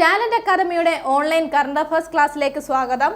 Talent അക്കാദമിയുടെ online current affairs ക്ലാസ്സിലേക്ക് സ്വാഗതം.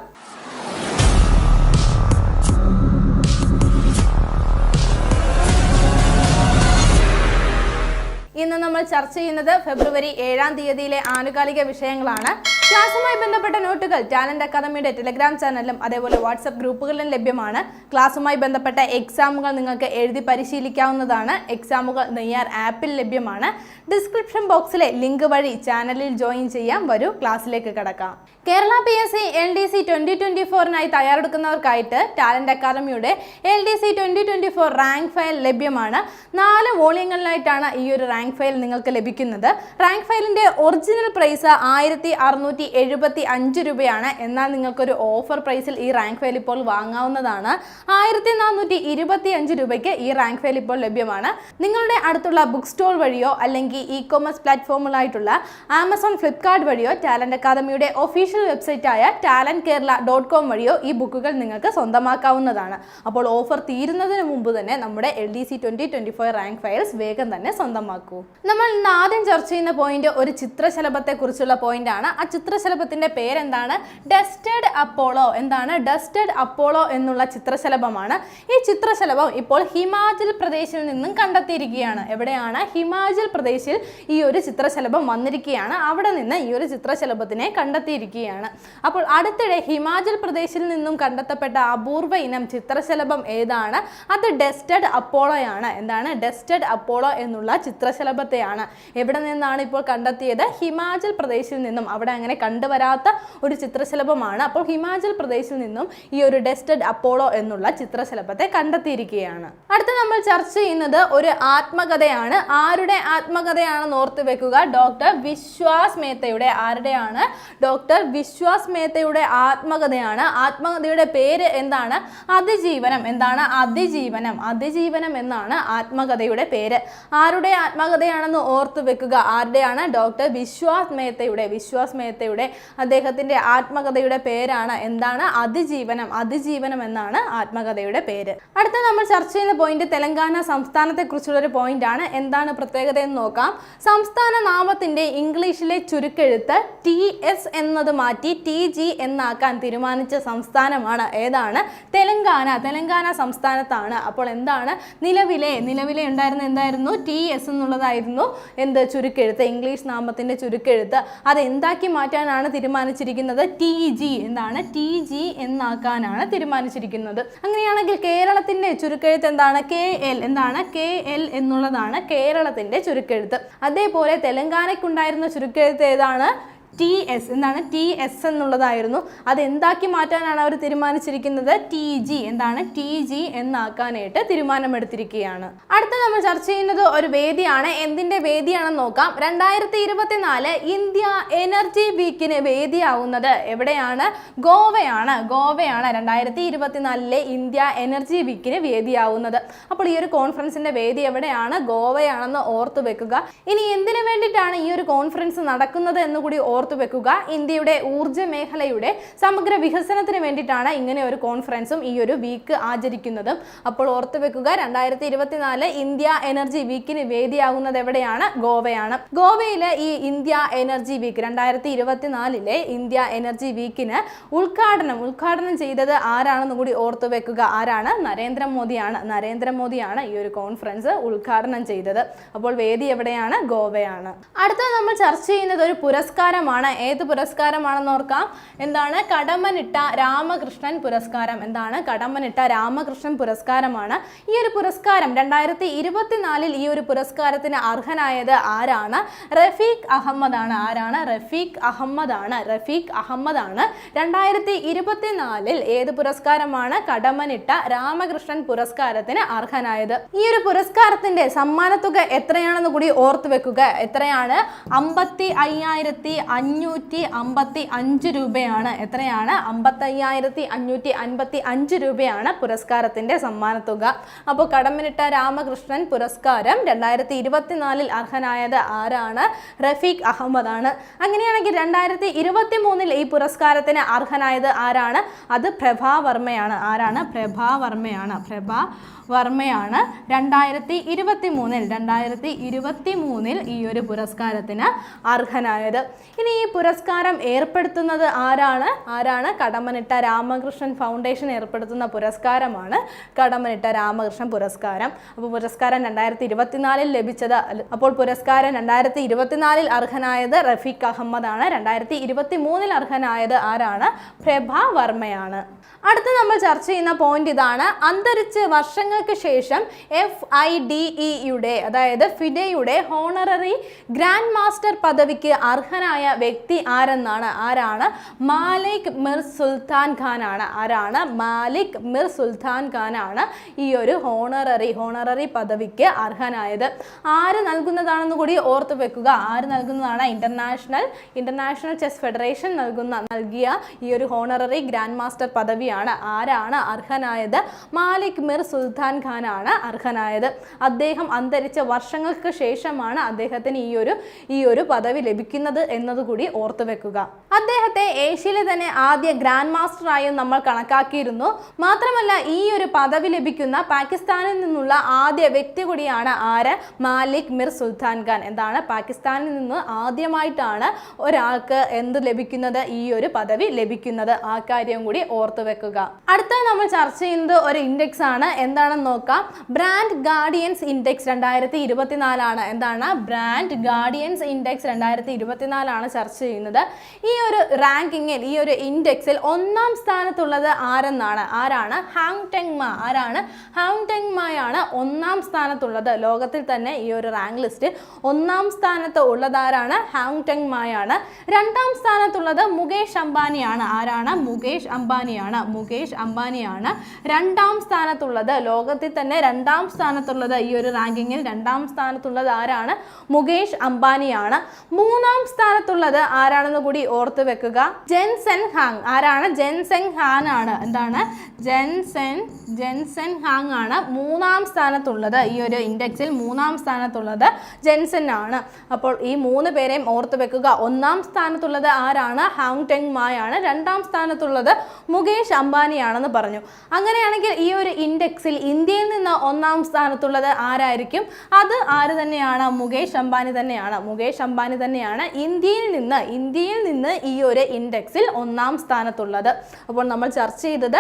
ഇന്ന് നമ്മൾ ചർച്ച ചെയ്യുന്നത് ഫെബ്രുവരി ഏഴാം തീയതിയിലെ ആനുകാലിക വിഷയങ്ങളാണ്. ക്ലാസ്സുമായി ബന്ധപ്പെട്ട നോട്ടുകൾ ടാലന്റ് അക്കാദമിയുടെ ടെലിഗ്രാം ചാനലിലും അതേപോലെ വാട്സപ്പ് ഗ്രൂപ്പുകളിലും ലഭ്യമാണ്. ക്ലാസ്സുമായി ബന്ധപ്പെട്ട എക്സാമുകൾ നിങ്ങൾക്ക് എഴുതി പരിശീലിക്കാവുന്നതാണ്. എക്സാമുകൾ നെയ്യാർ ആപ്പിൽ ലഭ്യമാണ്. ഡിസ്ക്രിപ്ഷൻ ബോക്സിലെ ലിങ്ക് വഴി ചാനലിൽ ജോയിൻ ചെയ്യാം. വരൂ ക്ലാസ്സിലേക്ക് കടക്കാം. Kerala P S C L D C twenty twenty ഫോറിനായി തയ്യാറെടുക്കുന്നവർക്കായിട്ട് ടാലന്റ് അക്കാദമിയുടെ L D C twenty twenty four rank file ലഭ്യമാണ്. നാല് വോളിയങ്ങളിലായിട്ടാണ് ഈ ഒരു റാങ്ക് ഫയൽ നിങ്ങൾക്ക് ലഭിക്കുന്നത്. റാങ്ക് ഫയലിന്റെ ഒറിജിനൽ പ്രൈസ് ആയിരത്തി അറുന്നൂറ്റി എഴുപത്തി അഞ്ച് രൂപയാണ്. എന്നാൽ നിങ്ങൾക്കൊരു ഓഫർ പ്രൈസിൽ ഈ റാങ്ക് ഫയൽ ഇപ്പോൾ വാങ്ങാവുന്നതാണ്. ആയിരത്തി നാനൂറ്റി ഇരുപത്തി അഞ്ച് രൂപയ്ക്ക് ഈ റാങ്ക് ഫയൽ ഇപ്പോൾ ലഭ്യമാണ്. നിങ്ങളുടെ അടുത്തുള്ള ബുക്ക് സ്റ്റോർ വഴിയോ അല്ലെങ്കിൽ ഇ കോമേഴ്സ് പ്ലാറ്റ്ഫോമുകളായിട്ടുള്ള ആമസോൺ ഫ്ലിപ്കാർട്ട് വഴിയോ ടാലന്റ് അക്കാദമിയുടെ ഒഫീഷ്യൽ വെബ്സൈറ്റായ ടാലന്റ് കേരള ഡോട്ട് കോം വഴിയോ ഈ ബുക്കുകൾ നിങ്ങൾക്ക് സ്വന്തമാക്കാവുന്നതാണ്. അപ്പോൾ ഓഫർ തീരുന്നതിന് മുമ്പ് തന്നെ നമ്മുടെ L D C twenty twenty four rank files വേഗം തന്നെ സ്വന്തമാക്കൂ. നമ്മൾ ഇന്ന് ആദ്യം ചർച്ച ചെയ്യുന്ന പോയിന്റ് ഒരു ചിത്രശലഭത്തെ കുറിച്ചുള്ള പോയിന്റ് ആണ്. ആ ചിത്രശലഭത്തിന്റെ പേരെന്താണ്? ഡസ്റ്റഡ് അപ്പോളോ എന്താണ്? ഡസ്റ്റഡ് അപ്പോളോ എന്നുള്ള ചിത്രശലഭമാണ്. ഈ ചിത്രശലഭം ഇപ്പോൾ ഹിമാചൽ പ്രദേശിൽ നിന്നും കണ്ടെത്തിയിരിക്കുകയാണ്. എവിടെയാണ്? ഹിമാചൽ പ്രദേശിൽ ഈ ഒരു ചിത്രശലഭം വന്നിരിക്കുകയാണ്. അവിടെ നിന്ന് ഈ ഒരു ചിത്രശലഭത്തിനെ കണ്ടെത്തിയിരിക്കുകയാണ് അപ്പോൾ അടുത്തിടെ ഹിമാചൽ പ്രദേശിൽ നിന്നും കണ്ടെത്തപ്പെട്ട അപൂർവ ഇനം ചിത്രശലഭം ഏതാണ്? അത് ഡെസ്റ്റഡ് അപ്പോളോയാണ്. എന്താണ്? ഡെസ്റ്റഡ് അപ്പോളോ എന്നുള്ള ചിത്രശലഭത്തെയാണ്. എവിടെ നിന്നാണ് ഇപ്പോൾ കണ്ടെത്തിയത്? ഹിമാചൽ പ്രദേശിൽ നിന്നും. അവിടെ അങ്ങനെ കണ്ടുവരാത്ത ഒരു ചിത്രശലഭമാണ്. അപ്പോൾ ഹിമാചൽ പ്രദേശിൽ നിന്നും ഈ ഒരു ഡെസ്റ്റഡ് അപ്പോളോ എന്നുള്ള ചിത്രശലഭത്തെ കണ്ടെത്തിയിരിക്കുകയാണ്. അടുത്ത നമ്മൾ ചർച്ച ചെയ്യുന്നത് ഒരു ആത്മകഥയാണ്. ആരുടെ ആത്മകഥയാണെന്ന് ഓർത്ത് വെക്കുക? ഡോക്ടർ വിശ്വാസ് മേത്തയുടെ ആരുടെയാണ്? ഡോക്ടർ വിശ്വാസ് മേത്തയുടെ ആത്മകഥയാണ്. ആത്മകഥയുടെ പേര് എന്താണ്? അതിജീവനം. എന്താണ്? അതിജീവനം. അതിജീവനം എന്നാണ് ആത്മകഥയുടെ പേര്. ആരുടെ ആത്മകഥയാണെന്ന് ഓർത്തു വെക്കുക. ആരുടെയാണ്? ഡോക്ടർ വിശ്വാസ് മേത്തയുടെ വിശ്വാസ് മേത്തയുടെ അദ്ദേഹത്തിന്റെ ആത്മകഥയുടെ പേരാണ്. എന്താണ്? അതിജീവനം. അതിജീവനം എന്നാണ് ആത്മകഥയുടെ പേര്. അടുത്ത നമ്മൾ ചർച്ച ചെയ്യുന്ന പോയിന്റ് തെലങ്കാന സംസ്ഥാനത്തെ കുറിച്ചുള്ള ഒരു പോയിന്റ് ആണ്. എന്താണ് പ്രത്യേകത എന്ന് നോക്കാം. സംസ്ഥാന നാമത്തിന്റെ ഇംഗ്ലീഷിലെ ചുരുക്കെഴുത്ത് ടി എസ് എന്നത് മാറ്റി ടി ജി എന്നാക്കാൻ തീരുമാനിച്ച സംസ്ഥാനമാണ് ഏതാണ്? തെലങ്കാന. തെലങ്കാന സംസ്ഥാനത്താണ്. അപ്പോൾ എന്താണ്? നിലവിലെ നിലവിലെ ഉണ്ടായിരുന്ന എന്തായിരുന്നു? ടി എസ് എന്നുള്ളതായിരുന്നു എന്ത് ചുരുക്കെഴുത്ത്? ഇംഗ്ലീഷ് നാമത്തിന്റെ ചുരുക്കെഴുത്ത്. അത് എന്താക്കി മാറ്റാനാണ് തീരുമാനിച്ചിരിക്കുന്നത്? T G. എന്താണ്? ടി ജി എന്നാക്കാനാണ് തീരുമാനിച്ചിരിക്കുന്നത്. അങ്ങനെയാണെങ്കിൽ കേരളത്തിന്റെ ചുരുക്കെഴുത്ത് എന്താണ്? K L. എന്താണ്? കെ എൽ എന്നുള്ളതാണ് കേരളത്തിന്റെ ചുരുക്കെഴുത്ത്. അതേപോലെ തെലങ്കാനയ്ക്കുണ്ടായിരുന്ന ചുരുക്കെഴുത്ത് ഏതാണ്? ടി എസ് എന്താണ് ടി എസ് എന്നുള്ളതായിരുന്നു. അത് എന്താക്കി മാറ്റാനാണ് അവർ തീരുമാനിച്ചിരിക്കുന്നത്? ടി ജി എന്താണ്? ടി ജി എന്നാക്കാനായിട്ട് തീരുമാനമെടുത്തിരിക്കുകയാണ്. അടുത്ത നമ്മൾ ചർച്ച ചെയ്യുന്നത് ഒരു വേദിയാണ്. എന്തിന്റെ വേദിയാണെന്ന് നോക്കാം. രണ്ടായിരത്തി ഇരുപത്തിനാല് ഇന്ത്യ എനർജി വീക്കിന് വേദിയാവുന്നത് എവിടെയാണ്? ഗോവയാണ്. ഗോവയാണ് രണ്ടായിരത്തി ഇരുപത്തിനാലിലെ ഇന്ത്യ എനർജി വീക്കിന് വേദിയാവുന്നത്. അപ്പോൾ ഈ ഒരു കോൺഫറൻസിന്റെ വേദി എവിടെയാണ്? ഗോവയാണെന്ന് ഓർത്തു വെക്കുക. ഇനി എന്തിനു വേണ്ടിയിട്ടാണ് ഈ ഒരു കോൺഫറൻസ് നടക്കുന്നത് എന്ന് കൂടി ഓർത്തു വെക്കുക. ഇന്ത്യയുടെ ഊർജ മേഖലയുടെ സമഗ്ര വികസനത്തിന് വേണ്ടിയിട്ടാണ് ഇങ്ങനെ ഒരു കോൺഫറൻസും ഈ ഒരു വീക്ക് ആചരിക്കുന്നതും. അപ്പോൾ ഓർത്തു വെക്കുക രണ്ടായിരത്തി ഇരുപത്തിനാല് ഇന്ത്യ എനർജി വീക്കിന് വേദിയാകുന്നത് എവിടെയാണ്? ഗോവയാണ്. ഗോവയിലെ ഈ ഇന്ത്യ എനർജി വീക്ക് രണ്ടായിരത്തി ഇരുപത്തിനാലിലെ ഇന്ത്യ എനർജി വീക്കിന് ഉദ്ഘാടനം ഉദ്ഘാടനം ചെയ്തത് ആരാണെന്ന് കൂടി ഓർത്തു വെക്കുക. ആരാണ്? നരേന്ദ്രമോദിയാണ്. നരേന്ദ്രമോദിയാണ് ഈ ഒരു കോൺഫറൻസ് ഉദ്ഘാടനം ചെയ്തത്. അപ്പോൾ വേദി എവിടെയാണ്? ഗോവയാണ്. അടുത്തത് നമ്മൾ ചർച്ച ചെയ്യുന്നത് ഒരു പുരസ്കാരമാണ്. ഏത് പുരസ്കാരമാണെന്ന് ഓർക്കാം. എന്താണ്? കടമ്മനിട്ട രാമകൃഷ്ണൻ പുരസ്കാരം. എന്താണ്? കടമ്മനിട്ട രാമകൃഷ്ണൻ പുരസ്കാരമാണ്. ഈ ഒരു പുരസ്കാരം രണ്ടായിരത്തി ഇരുപത്തിനാലിൽ ഈ ഒരു പുരസ്കാരത്തിന് അർഹനായത് ആരാണ്? റഫീഖ് അഹമ്മദ് ആണ് ആരാണ്? റഫീഖ് അഹമ്മദ് ആണ് റഫീഖ് അഹമ്മദ് ആണ് രണ്ടായിരത്തി ഇരുപത്തിനാലിൽ ഏത് പുരസ്കാരമാണ് കടമ്മനിട്ട രാമകൃഷ്ണൻ പുരസ്കാരത്തിന് അർഹനായത്? ഈ ഒരു പുരസ്കാരത്തിന്റെ സമ്മാനത്തുക എത്രയാണെന്ന് കൂടി ഓർത്തു വെക്കുക. എത്രയാണ്? അമ്പത്തി അയ്യായിരത്തി അഞ്ഞൂറ്റി അമ്പത്തി അഞ്ച് രൂപയാണ്. എത്രയാണ്? അമ്പത്തി അയ്യായിരത്തി അഞ്ഞൂറ്റി അൻപത്തി അഞ്ച് രൂപയാണ് പുരസ്കാരത്തിന്റെ സമ്മാനത്തുക. അപ്പോൾ കടമ്മനിട്ട രാമകൃഷ്ണൻ പുരസ്കാരം രണ്ടായിരത്തി ഇരുപത്തിനാലിൽ അർഹനായത് ആരാണ്? റഫീഖ് അഹമ്മദാണ്. അങ്ങനെയാണെങ്കിൽ രണ്ടായിരത്തി ഇരുപത്തി മൂന്നിൽ ഈ പുരസ്കാരത്തിന് അർഹനായത് ആരാണ്? അത് പ്രഭാ വർമ്മയാണ്. ആരാണ്? പ്രഭാവർമ്മയാണ് പ്രഭാ വർമ്മയാണ്. രണ്ടായിരത്തി ഇരുപത്തി മൂന്നിൽ രണ്ടായിരത്തി ഇരുപത്തി മൂന്നിൽ ഈ ഒരു പുരസ്കാരത്തിന് അർഹനായത്. ഇനി ഈ പുരസ്കാരം ഏർപ്പെടുത്തുന്നത് ആരാണ്? ആരാണ്? കടമനിട്ട രാമകൃഷ്ണൻ ഫൗണ്ടേഷൻ ഏർപ്പെടുത്തുന്ന പുരസ്കാരമാണ് കടമനിട്ട രാമകൃഷ്ണൻ പുരസ്കാരം. അപ്പോൾ പുരസ്കാരം രണ്ടായിരത്തി ഇരുപത്തിനാലിൽ ലഭിച്ചത് അപ്പോൾ പുരസ്കാരം രണ്ടായിരത്തി ഇരുപത്തിനാലിൽ അർഹനായത് റഫീഖ് അഹമ്മദ് ആണ് രണ്ടായിരത്തി ഇരുപത്തി മൂന്നിൽ അർഹനായത് ആരാണ്? പ്രഭ വർമ്മയാണ്. അടുത്ത നമ്മൾ ചർച്ച ചെയ്യുന്ന പോയിന്റ് ഇതാണ്. അന്തരിച്ച് വർഷങ്ങൾക്ക് ശേഷം എഫ് ഐ ഡി ഇയുടെ അതായത് ഫിഡയുടെ ഹോണററി ഗ്രാൻഡ് മാസ്റ്റർ പദവിക്ക് അർഹനായ വ്യക്തി ആരെന്നാണ്? ആരാണ്? മാലിക് മിർ സുൽത്താൻ ഖാൻ ആണ് ആരാണ്? മാലിക് മിർ സുൽത്താൻ ഖാൻ ആണ് ഈ ഒരു ഹോണററി ഹോണററി പദവിക്ക് അർഹനായത്. ആര് നൽകുന്നതാണെന്ന് കൂടി ഓർത്ത് വെക്കുക. ആര് നൽകുന്നതാണ്? ഇന്റർനാഷണൽ ഇന്റർനാഷണൽ ചെസ് ഫെഡറേഷൻ നൽകുന്ന നൽകിയ ഈ ഒരു ഹോണററി ഗ്രാൻഡ് മാസ്റ്റർ പദവിയാണ്. ആരാണ് അർഹനായത്? മാലിക് മിർ സുൽത്താൻ ഖാൻ ആണ് അർഹനായത്. അദ്ദേഹം അന്തരിച്ച വർഷങ്ങൾക്ക് ശേഷമാണ് അദ്ദേഹത്തിന് ഈ ഒരു ഈ ഒരു പദവി ലഭിക്കുന്നത് എന്നതുകൂടി ഓർത്തു വെക്കുക. അദ്ദേഹത്തെ ഏഷ്യയിലെ തന്നെ ആദ്യ ഗ്രാൻഡ് മാസ്റ്ററായും നമ്മൾ കണക്കാക്കിയിരുന്നു. മാത്രമല്ല ഈ ഒരു പദവി ലഭിക്കുന്ന പാകിസ്ഥാനിൽ നിന്നുള്ള ആദ്യ വ്യക്തി കൂടിയാണ് ആര്? മാലിക് മിർ സുൽത്താൻ ഖാൻ. എന്താണ്? പാകിസ്ഥാനിൽ നിന്ന് ആദ്യമായിട്ടാണ് ഒരാൾക്ക് എന്ത് ലഭിക്കുന്നത്? ഈ ഒരു പദവി ലഭിക്കുന്നത്. ആ കാര്യം കൂടി ഓർത്തു വെക്കുക. അടുത്ത നമ്മൾ ചർച്ച ചെയ്യുന്നത് ഒരു ഇൻഡെക്സ് ആണ്. എന്താണെന്ന് നോക്കാം. ബ്രാൻഡ് ഗാർഡിയൻസ് ഇൻഡെക്സ് രണ്ടായിരത്തി ഇരുപത്തിനാലാണ്. എന്താണ്? ബ്രാൻഡ് ഗാർഡിയൻസ് ഇൻഡെക്സ് രണ്ടായിരത്തി ഇരുപത്തിനാലാണ് ചർച്ച ചെയ്യുന്നത്. ഈ ഒരു റാങ്കിങ്ങിൽ ഈ ഒരു ഇൻഡെക്സിൽ ഒന്നാം സ്ഥാനത്തുള്ളത് ആരെന്നാണ്? ആരാണ്? ഹാങ് ടെങ് മാ ആരാണ്? ഹാങ് ടെങ് മായാണ് ഒന്നാം സ്ഥാനത്തുള്ളത്. ലോകത്തിൽ തന്നെ ഈ ഒരു റാങ്ക് ലിസ്റ്റ് ഒന്നാം സ്ഥാനത്ത് ഉള്ളതാരാണ് ഹാങ് ടെങ് മായാണ് രണ്ടാം സ്ഥാനത്തുള്ളത് മുകേഷ് അംബാനിയാണ്. ആരാണ്? മുകേഷ് അംബാനിയാണ്. മുകേഷ് അംബാനിയാണ് രണ്ടാം സ്ഥാനത്തുള്ളത്. ലോകത്തിൽ തന്നെ രണ്ടാം സ്ഥാനത്തുള്ളത് ഈ ഒരു റാങ്കിങ്ങിൽ രണ്ടാം സ്ഥാനത്തുള്ളത് ആരാണ്? മുകേഷ് അംബാനിയാണ്. മൂന്നാം സ്ഥാനത്തുള്ളത് ആരാണെന്ന് കൂടി ഓർത്ത് വെക്കുക. Jensen Huang. ആരാണ്? ജെൻസെൻ ഹാൻ ആണ്. എന്താണ്? ജെൻസെൻ ജെൻസെൻ ഹാങ് ആണ് മൂന്നാം സ്ഥാനത്തുള്ളത്. ഈ ഒരു ഇൻഡെക്സിൽ മൂന്നാം സ്ഥാനത്തുള്ളത് ജെൻസെൻ ആണ്. അപ്പോൾ ഈ മൂന്ന് പേരെയും ഓർത്ത് വെക്കുക. ഒന്നാം സ്ഥാനത്തുള്ളത് ആരാണ്? ഹാങ് ടെങ് ആണ്. രണ്ടാം സ്ഥാനത്തുള്ളത് മുകേഷ് അംബാനിയാണെന്ന് പറഞ്ഞു. അങ്ങനെയാണെങ്കിൽ ഈ ഒരു ഇൻഡെക്സിൽ ഇന്ത്യയിൽ നിന്ന് ഒന്നാം സ്ഥാനത്തുള്ളത് ആരായിരിക്കും? അത് ആര് തന്നെയാണ്? മുകേഷ് അംബാനി തന്നെയാണ്. മുകേഷ് അംബാനി തന്നെയാണ് ഇന്ത്യയിൽ നിന്ന് ഇന്ത്യയിൽ നിന്ന് ഈ ഒരു ഇൻഡെക്സിൽ ഒന്നാം സ്ഥാനത്തുള്ളത്. അപ്പോൾ നമ്മൾ ചർച്ച ചെയ്തത്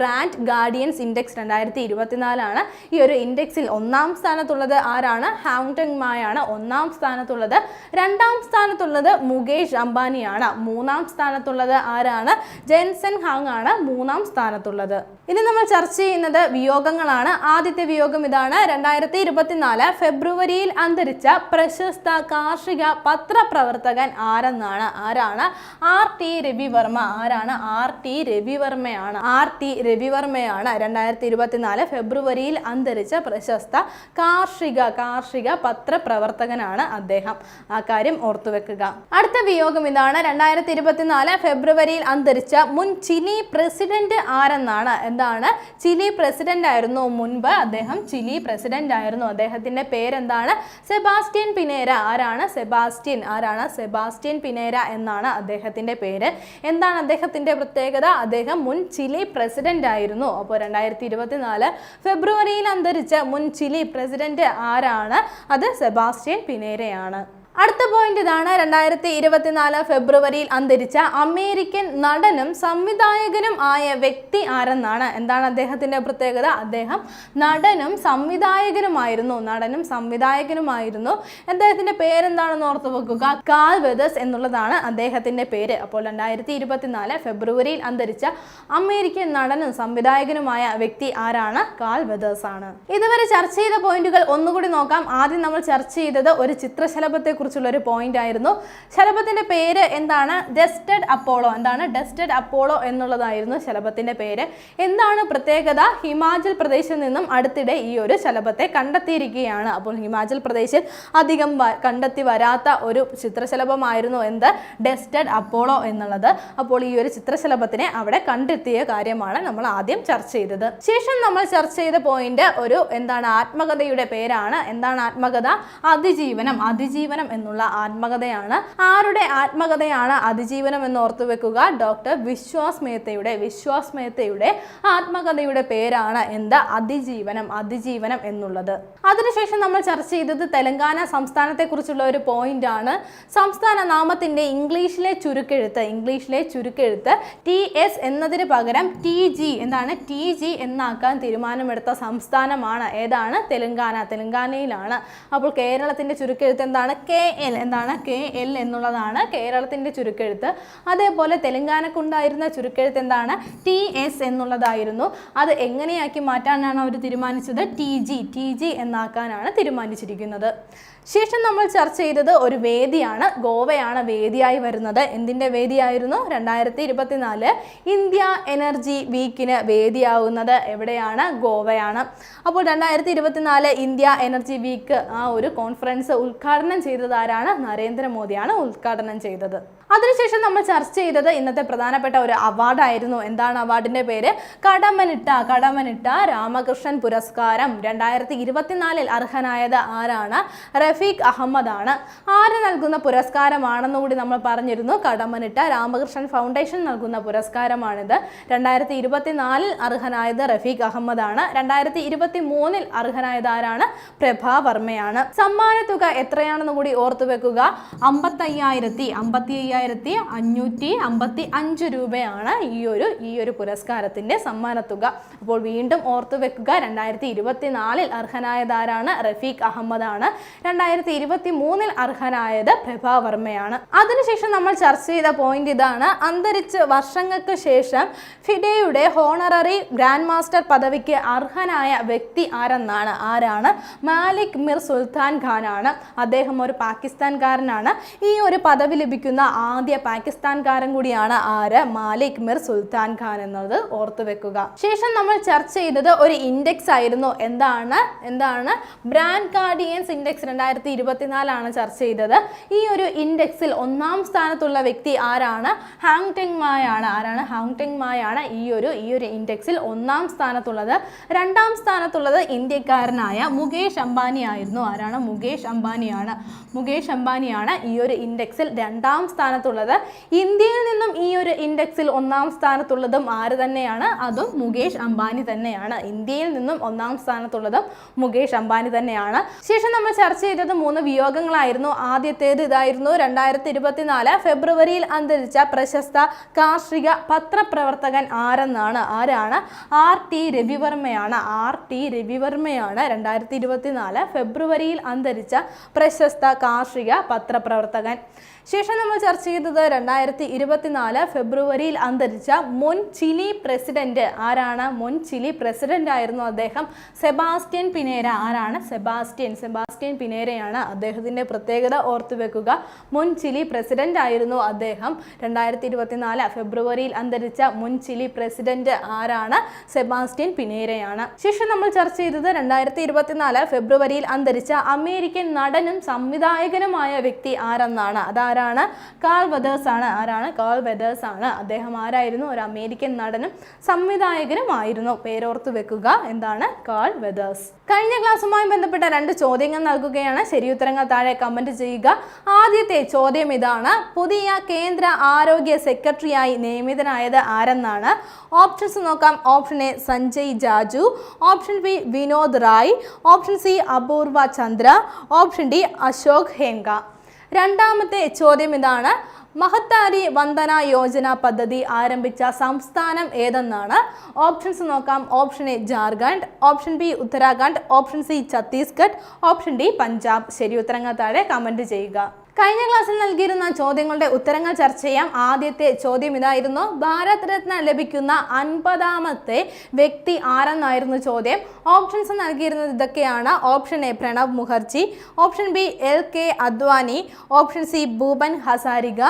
ബ്രാൻഡ് ഗാർഡിയൻസ് ഇൻഡെക്സ് രണ്ടായിരത്തി ഇരുപത്തിനാലാണ് ഈ ഒരു ഇൻഡെക്സിൽ ഒന്നാം സ്ഥാനത്തുള്ളത് ആരാണ്? ഹാങ്ടങ് മായാണ് ഒന്നാം സ്ഥാനത്തുള്ളത്. രണ്ടാം സ്ഥാനത്തുള്ളത് മുകേഷ് അംബാനിയാണ്. മൂന്നാം സ്ഥാനത്തുള്ളത് ആരാണ്? ജെൻസൻ ഹാങ് ആണ് മൂന്നാം സ്ഥാനത്തുള്ളത്. ഇനി നമ്മൾ ചർച്ച ചെയ്യുന്നത് വിയോഗങ്ങളാണ്. ആദ്യത്തെ വിയോഗം ഇതാണ്. രണ്ടായിരത്തി ഇരുപത്തിനാല് ഫെബ്രുവരിയിൽ അന്തരിച്ച പ്രശസ്ത കാർഷിക പത്രപ്രവർത്തകൻ ആരെന്നാണ്? ആരാണ്? R T Ravivarma. ആരാണ്? ആർ ടി രവിവർമ്മയാണ്. ആർ ടി രവിവർമ്മയാണ് രണ്ടായിരത്തി ഇരുപത്തിനാല് ഫെബ്രുവരിയിൽ അന്തരിച്ച പ്രശസ്ത കാർഷിക കാർഷിക പത്രപ്രവർത്തകനാണ് അദ്ദേഹം. ആ കാര്യം ഓർത്തു വെക്കുക അടുത്ത വിയോഗം ഇതാണ്. രണ്ടായിരത്തി ഇരുപത്തിനാല് ഫെബ്രുവരിയിൽ അന്തരിച്ച മുൻ ചിലി പ്രസിഡന്റ് ആരെന്നാണ്? എന്താണ്? ചിലി പ്രസിഡന്റ് ആയിരുന്നു മുൻപ് അദ്ദേഹം. ചിലി പ്രസിഡന്റ് ആയിരുന്നു. അദ്ദേഹത്തിന്റെ പേരെന്താണ്? Sebastian Pinera. ആരാണ്? സെബാസ്റ്റ്യൻ. ആരാണ്? സെബാസ്റ്റ്യൻ പിനേര എന്നാണ് അദ്ദേഹത്തിന്റെ പേര്. എന്താണ് അദ്ദേഹത്തിന്റെ പ്രത്യേകത? അദ്ദേഹം മുൻ ചിലി പ്രസിഡന്റ് ആയിരുന്നു. അപ്പോൾ രണ്ടായിരത്തി ഇരുപത്തിനാല് ഫെബ്രുവരിയിൽ അന്തരിച്ച മുൻ ചിലി പ്രസിഡന്റ് ആരാണ്? അത് സെബാസ്റ്റ്യൻ പിനേരയാണ്. അടുത്ത പോയിന്റ് ഇതാണ്. രണ്ടായിരത്തി ഇരുപത്തിനാല് ഫെബ്രുവരിയിൽ അന്തരിച്ച അമേരിക്കൻ നടനും സംവിധായകനും ആയ വ്യക്തി ആരെന്നാണ്? എന്താണ് അദ്ദേഹത്തിന്റെ പ്രത്യേകത? അദ്ദേഹം നടനും സംവിധായകനുമായിരുന്നു. നടനും സംവിധായകനുമായിരുന്നു. അദ്ദേഹത്തിന്റെ പേരെന്താണെന്ന് ഓർത്ത് വെക്കുക. കാൽ വെതേഴ്സ് എന്നുള്ളതാണ് അദ്ദേഹത്തിന്റെ പേര്. അപ്പോൾ രണ്ടായിരത്തി ഇരുപത്തിനാല് ഫെബ്രുവരിയിൽ അന്തരിച്ച അമേരിക്കൻ നടനും സംവിധായകനുമായ വ്യക്തി ആരാണ്? കാൽ വെതേഴ്സ് ആണ്. ഇതുവരെ ചർച്ച ചെയ്ത പോയിന്റുകൾ ഒന്നുകൂടി നോക്കാം. ആദ്യം നമ്മൾ ചർച്ച ചെയ്തത് ഒരു ചിത്രശലഭത്തെ കുറിച്ചുള്ള ഒരു പോയിന്റ് ആയിരുന്നു. ശലഭത്തിന്റെ പേര് എന്താണ്? ഡെസ്റ്റഡ് അപ്പോളോ എന്താണ്? ഡെസ്റ്റഡ് അപ്പോളോ എന്നുള്ളതായിരുന്നു ശലഭത്തിന്റെ പേര്. എന്താണ് പ്രത്യേകത? ഹിമാചൽ പ്രദേശിൽ നിന്നും അടുത്തിടെ ഈ ഒരു ശലഭത്തെ കണ്ടെത്തിയിരിക്കുകയാണ്. അപ്പോൾ ഹിമാചൽ പ്രദേശിൽ അധികം കണ്ടെത്തി വരാത്ത ഒരു ചിത്രശലഭമായിരുന്നു എന്ത്? ഡെസ്റ്റഡ് അപ്പോളോ എന്നുള്ളത്. അപ്പോൾ ഈ ഒരു ചിത്രശലഭത്തിനെ അവിടെ കണ്ടെത്തിയ കാര്യമാണ് നമ്മൾ ആദ്യം ചർച്ച ചെയ്തത്. ശേഷം നമ്മൾ ചർച്ച ചെയ്ത പോയിന്റ് ഒരു എന്താണ്? ആത്മകഥയുടെ പേരാണ്. എന്താണ് ആത്മകഥ? അതിജീവനം. അതിജീവനം എന്നുള്ള ആത്മകഥയാണ്. ആരുടെ ആത്മകഥയാണ് അതിജീവനം എന്ന് ഓർത്തു വെക്കുക? ഡോക്ടർ വിശ്വാസ് മേത്തയുടെ വിശ്വാസ് മേത്തയുടെ ആത്മകഥയുടെ പേരാണ് എന്ത്? അതിജീവനം അതിജീവനം എന്നുള്ളത്. അതിനുശേഷം നമ്മൾ ചർച്ച ചെയ്തത് തെലങ്കാന സംസ്ഥാനത്തെ കുറിച്ചുള്ള ഒരു പോയിന്റ് ആണ്. സംസ്ഥാന നാമത്തിന്റെ ഇംഗ്ലീഷിലെ ചുരുക്കെഴുത്ത് ഇംഗ്ലീഷിലെ ചുരുക്കെഴുത്ത് ടി എസ് എന്നതിന് പകരം ടി ജി എന്താണ്? ടി ജി എന്നാക്കാൻ തീരുമാനമെടുത്ത സംസ്ഥാനമാണ്. ഏതാണ്? തെലങ്കാന. തെലങ്കാനയിലാണ്. അപ്പോൾ കേരളത്തിന്റെ ചുരുക്കെഴുത്ത് എന്താണ്? കെ എൽ എന്താണ്? കെ എൽ എന്നുള്ളതാണ് കേരളത്തിന്റെ ചുരുക്കെഴുത്ത്. അതേപോലെ തെലങ്കാനക്കുണ്ടായിരുന്ന ചുരുക്കെഴുത്ത് എന്താണ്? ടി എസ് എന്നുള്ളതായിരുന്നു. അത് എങ്ങനെയാക്കി മാറ്റാനാണ് അവർ തീരുമാനിച്ചത്? ടി ജി ടി ജി എന്നാക്കാനാണ് തീരുമാനിച്ചിരിക്കുന്നത്. ശേഷം നമ്മൾ ചർച്ച ചെയ്തത് ഒരു വേദിയാണ്. ഗോവയാണ് വേദിയായി വരുന്നത്. എന്തിന്റെ വേദിയായിരുന്നു? രണ്ടായിരത്തി ഇരുപത്തിനാല് ഇന്ത്യ എനർജി വീക്കിന് വേദിയാവുന്നത് എവിടെയാണ്? ഗോവയാണ്. അപ്പോൾ രണ്ടായിരത്തി ഇരുപത്തിനാല് ഇന്ത്യ എനർജി വീക്ക് ആ ഒരു കോൺഫറൻസ് ഉദ്ഘാടനം ചെയ്തത് ആരാണ് നരേന്ദ്രമോദിയാണ് ഉദ്ഘാടനം ചെയ്തത്. അതിനുശേഷം നമ്മൾ ചർച്ച ചെയ്തത് ഇന്നത്തെ പ്രധാനപ്പെട്ട ഒരു അവാർഡായിരുന്നു. എന്താണ് അവാർഡിന്റെ പേര്? കടമനിട്ട കടമനിട്ട രാമകൃഷ്ണൻ പുരസ്കാരം. രണ്ടായിരത്തി ഇരുപത്തിനാലിൽ അർഹനായത് ആരാണ്? റഫീഖ് അഹമ്മദ് ആണ് ആര് നൽകുന്ന പുരസ്കാരമാണെന്ന് കൂടി നമ്മൾ പറഞ്ഞിരുന്നു. കടമനിട്ട രാമകൃഷ്ണൻ ഫൗണ്ടേഷൻ നൽകുന്ന പുരസ്കാരമാണിത്. രണ്ടായിരത്തി ഇരുപത്തിനാലിൽ അർഹനായത് റഫീഖ് അഹമ്മദ് ആണ് രണ്ടായിരത്തി ഇരുപത്തി മൂന്നിൽ അർഹനായത് ആരാണ്? പ്രഭാ വർമ്മയാണ്. സമ്മാനത്തുക തുക എത്രയാണെന്ന് കൂടി ഓർത്തു വെക്കുക അമ്പത്തയ്യായിരത്തി അമ്പത്തി അയ്യായിരത്തി അഞ്ഞൂറ്റി അമ്പത്തി അഞ്ച് രൂപയാണ് ഈ ഒരു ഈ ഒരു പുരസ്കാരത്തിന്റെ സമ്മാനത്തുക. അപ്പോൾ വീണ്ടും ഓർത്തു വെക്കുക രണ്ടായിരത്തി ഇരുപത്തിനാലിൽ നാലിൽ അർഹനായതാരാണ് റഫീഖ് അഹമ്മദാണ്. രണ്ടായിരത്തി ഇരുപത്തി മൂന്നിൽ അർഹനായത് പ്രഭാ വർമ്മയാണ്. അതിനുശേഷം നമ്മൾ ചർച്ച ചെയ്ത പോയിന്റ് ഇതാണ് അന്തരിച്ച് വർഷങ്ങൾക്ക് ശേഷം ഫിഡേയുടെ ഹോണററി ഗ്രാൻഡ് മാസ്റ്റർ പദവിക്ക് അർഹനായ വ്യക്തി ആരെന്നാണ്? ആരാണ്? മാലിക് മിർ സുൽത്താൻ ഖാനാണ്. അദ്ദേഹം ഒരു പാകിസ്ഥാൻകാരനാണ്. ഈ ഒരു പദവി ലഭിക്കുന്ന ആദ്യ പാകിസ്ഥാൻകാരൻ കൂടിയാണ് ആര്? മാലിക് മിർ സുൽത്താൻ ഖാൻ എന്നത് ഓർത്തു വെക്കുക. ശേഷം നമ്മൾ ചർച്ച ചെയ്തത് ഒരു ഇൻഡെക്സ് ആയിരുന്നു. എന്താണ്? എന്താണ്? ബ്രാൻഡ് ഗാർഡിയൻസ് ഇൻഡെക്സ് രണ്ടായിരത്തി ഇരുപത്തിനാലാണ് ചർച്ച ചെയ്തത്. ഈ ഒരു ഇൻഡെക്സിൽ ഒന്നാം സ്ഥാനത്തുള്ള വ്യക്തി ആരാണ്? ഹാങ് ടെങ് മായാണ് ആരാണ്? ഹാങ് ടെങ് മായാണ് ഈ ഒരു ഈ ഒരു ഇൻഡെക്സിൽ ഒന്നാം സ്ഥാനത്തുള്ളത്. രണ്ടാം സ്ഥാനത്തുള്ളത് ഇന്ത്യക്കാരനായ മുകേഷ് അംബാനി ആയിരുന്നു. ആരാണ്? മുകേഷ് അംബാനിയാണ്. മുകേഷ് അംബാനിയാണ് ഈ ഒരു ഇൻഡെക്സിൽ രണ്ടാം സ്ഥാനത്തുള്ളത്. ഇന്ത്യയിൽ നിന്നും ഈ ഒരു ഇൻഡെക്സിൽ ഒന്നാം സ്ഥാനത്തുള്ളതും ആര് തന്നെയാണ്? അതും മുകേഷ് അംബാനി തന്നെയാണ്. ഇന്ത്യയിൽ നിന്നും ഒന്നാം സ്ഥാനത്തുള്ളതും മുകേഷ് അംബാനി തന്നെയാണ്. ശേഷം നമ്മൾ ചർച്ച ചെയ്തത് മൂന്ന് വിയോഗങ്ങളായിരുന്നു. ആദ്യത്തേത് ഇതായിരുന്നു. രണ്ടായിരത്തി ഇരുപത്തിനാല് ഫെബ്രുവരിയിൽ അന്തരിച്ച പ്രശസ്ത കാർഷിക പത്രപ്രവർത്തകൻ ആരെന്നാണ്? ആരാണ്? ആർ ടി രവിവർമ്മയാണ്. ആർ ടി രവിവർമ്മയാണ് രണ്ടായിരത്തി ഇരുപത്തിനാല് ഫെബ്രുവരിയിൽ അന്തരിച്ച പ്രശസ്ത കാർഷിക പത്രപ്രവർത്തകൻ. ശേഷം നമ്മൾ ചർച്ച ചെയ്തത് രണ്ടായിരത്തി ഇരുപത്തിനാല് ഫെബ്രുവരിയിൽ അന്തരിച്ച മുൻ ചിലി പ്രസിഡന്റ് ആരാണ്? മുൻ ചിലി പ്രസിഡന്റ് ആയിരുന്നു അദ്ദേഹം. സെബാസ്റ്റ്യൻ പിനേര ആരാണ്? സെബാസ്റ്റ്യൻ. സെബാസ്റ്റ്യൻ പിനേരയാണ് അദ്ദേഹത്തിന്റെ പ്രത്യേകത ഓർത്തു വെക്കുക. മുൻ ചിലി പ്രസിഡന്റ് ആയിരുന്നു അദ്ദേഹം. രണ്ടായിരത്തി ഇരുപത്തിനാല് ഫെബ്രുവരിയിൽ അന്തരിച്ച മുൻ ചിലി പ്രസിഡന്റ് ആരാണ്? സെബാസ്റ്റ്യൻ പിനേരയാണ്. ശേഷം നമ്മൾ ചർച്ച ചെയ്തത് രണ്ടായിരത്തി ഇരുപത്തിനാല് ഫെബ്രുവരിയിൽ അന്തരിച്ച അമേരിക്കൻ നടനും സംവിധായകനുമായ വ്യക്തി ആരെന്നാണ്? അതാരാണ് കാൾ വെതേഴ്സ് ആണ്. ആരാണ്? കാൾ വെതേഴ്സ് ആണ്. അദ്ദേഹം ആരായിരുന്നു? ഒരു അമേരിക്കൻ നടനും സംവിധായകനുമായിരുന്നു. പേരോർത്ത് വെക്കുക. എന്താണ്? കാൾ വെതേഴ്സ് കഴിഞ്ഞ ക്ലാസ്സുമായി ബന്ധപ്പെട്ട രണ്ട് ചോദ്യങ്ങൾ നൽകുകയാണ്. ശരി ശരിയുത്തരങ്ങൾ താഴെ കമന്റ് ചെയ്യുക. ആദ്യത്തെ ചോദ്യം ഇതാണ്. പുതിയ കേന്ദ്ര ആരോഗ്യ സെക്രട്ടറിയായി നിയമിതനായത് ആരെന്നാണ്? ഓപ്ഷൻസ് നോക്കാം. Option A Sanjay Jaju. Option B Vinod Rai. Option C Apurva Chandra. Option D Ashok ഹേങ്ക. രണ്ടാമത്തെ ചോദ്യം ഇതാണ്. മഹത്താരി വന്ദന യോജന പദ്ധതി ആരംഭിച്ച സംസ്ഥാനം ഏതെന്നാണ്? ഓപ്ഷൻസ് നോക്കാം. Option A Jharkhand option B Uttarakhand option C Chhattisgarh option D Punjab. ശരി ഉത്തരങ്ങൾ താഴെ കമന്റ് ചെയ്യുക. കഴിഞ്ഞ ക്ലാസ്സിൽ നൽകിയിരുന്ന ചോദ്യങ്ങളുടെ ഉത്തരങ്ങൾ ചർച്ച ചെയ്യാം. ആദ്യത്തെ ചോദ്യം ഇതായിരുന്നു. ഭാരത് രത്ന ലഭിക്കുന്ന അൻപതാമത്തെ വ്യക്തി ആരെന്നായിരുന്നു ചോദ്യം. ഓപ്ഷൻസ് നൽകിയിരുന്നത് ഇതൊക്കെയാണ്. Option A Pranab Mukherjee option B L K Advani option C Bhupen Hazarika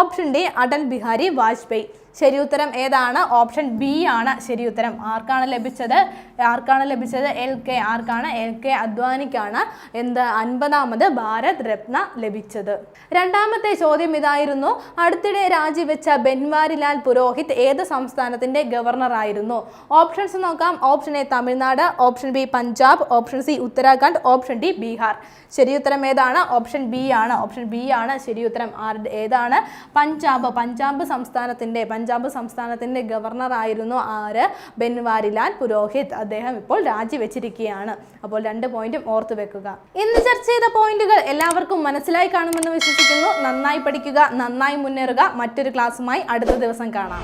option D Atal Bihari Vajpayee. ശരി ഉത്തരം ഏതാണ്? ഓപ്ഷൻ ബി ആണ് ശരി ഉത്തരം ആർക്കാണ് ലഭിച്ചത്? ആർക്കാണ് ലഭിച്ചത്? L K. ആർക്കാണ്? എൽ കെ അദ്വാനിക്കാണ്. എന്ത്? അൻപതാമത് ഭാരത് രത്ന ലഭിച്ചത്. രണ്ടാമത്തെ ചോദ്യം ഇതായിരുന്നു. അടുത്തിടെ രാജിവെച്ച ബെൻവാരിലാൽ പുരോഹിത് ഏത് സംസ്ഥാനത്തിന്റെ ഗവർണറായിരുന്നു ഓപ്ഷൻസ് നോക്കാം. Option A Tamil Nadu option B Punjab option C Uttarakhand option D Bihar. ശരി ഉത്തരം ഏതാണ്? ഓപ്ഷൻ ബി ആണ്. ഓപ്ഷൻ ബി ആണ് ശരി ഉത്തരം ആർ ഏതാണ്? പഞ്ചാബ്. പഞ്ചാബ് സംസ്ഥാനത്തിന്റെ സംസ്ഥാനത്തിന്റെ ഗവർണർ ആയിരുന്നു ആര്? ബെൻവാരിലാൽ പുരോഹിത്. അദ്ദേഹം ഇപ്പോൾ രാജിവെച്ചിരിക്കുകയാണ്. അപ്പോൾ രണ്ട് പോയിന്റും ഓർത്ത് വെക്കുക. ഇന്ന് ചർച്ച ചെയ്ത പോയിന്റുകൾ എല്ലാവർക്കും മനസ്സിലായി കാണുമെന്ന് വിശ്വസിക്കുന്നു. നന്നായി പഠിക്കുക നന്നായി മുന്നേറുക. മറ്റൊരു ക്ലാസ്സുമായി അടുത്ത ദിവസം കാണാം.